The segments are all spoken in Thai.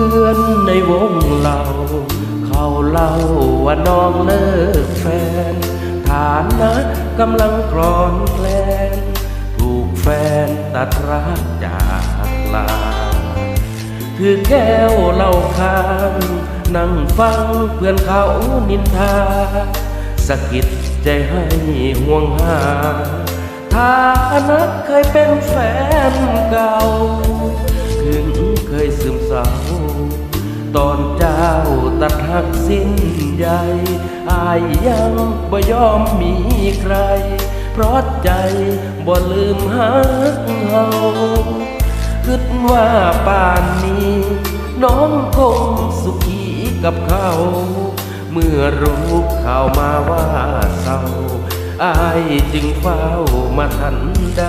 พื่อนในวงเรา เขาเล่าว่าน้องเลิกแฟน ฐานะกำลังกรอนแกลนถูกแฟนตัดรักจากลาถือแก้วเหล้าคางนั่งฟังเพื่อนเขานินทาสะกิดใจให้ห่วงหาฐานะเคยเป็นแฟนเก่า ตัดหักสิ้นใยอายยังบ่ยอมมีใคร เพราะใจบ่ลืมหักเฮาคิดว่าป่านนี้ น้องคงสุขีกับเขา เมื่อรู้ข่าวมาว่าเศร้าอายจึงเฝ้ามาทันใด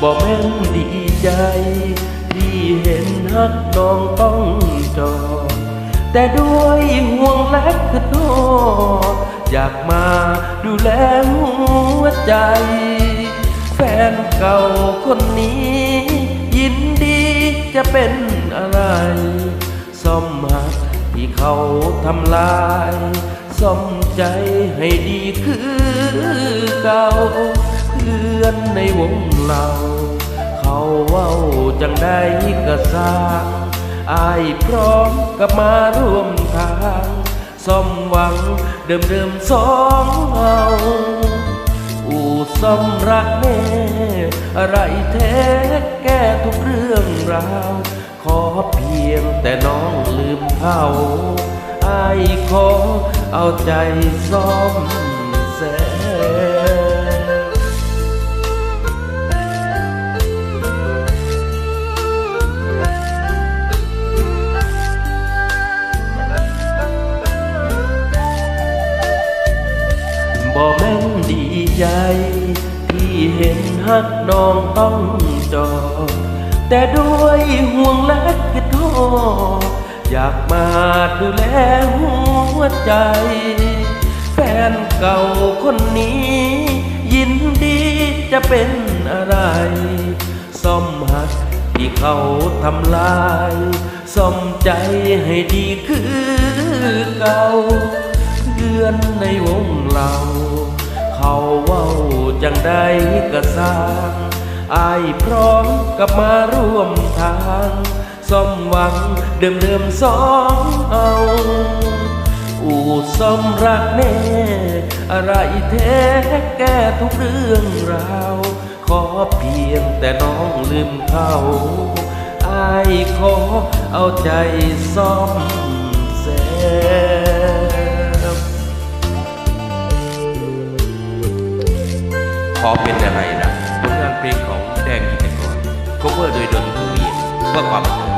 บอกแม่นดีใจ ฮักน้องต้องจอ แต่ด้วยห่วงและคือโทษอยากมาดูแลหัวใจ แฟนเก่าคนนี้ ยินดีจะเป็นอะไรซ่อมหักที่เขาทำลายซ่อมใจให้ดีคือเก่าเพื่อนในวงเรา เขาเว้า จังได้กระสร้างอายพร้อมกับมาร่วมทางซ่อมหวังเดิมเดิมๆสองเอาอู่ซ่อมรักแน่อะไรแท้แก้ทุกเรื่องราว ขอเพียงแต่น้องลืมเขาอายขอเอาใจซ่อม บ่แม่นดีใจที่เห็นฮักน้องต้องจอแต่ด้วยห่วงและคิดโทษอยากมาดูแลหัวใจ แฟนเก่าคนนี้ ยินดีจะเป็นอะไร ซ่อมหักที่เขาทำลายซ่อมใจให้ดีคือเก่าเดือนในวงเรา เขาเว้าจังได้กระสางอายพร้อมกับมาร่วมทางซ่อมหวังเดิมเดิมสองเอาอู่ซ่อมรักแน่ อะไรแท้แก้ทุกเรื่องราว ขอเพียงแต่น้องลืมเขาอายขอเอาใจซ่อมแซม ขอเป็นอะไรนะผลงานเพลงของแดงกิตกร cover โดยดนทวีเพื่อความ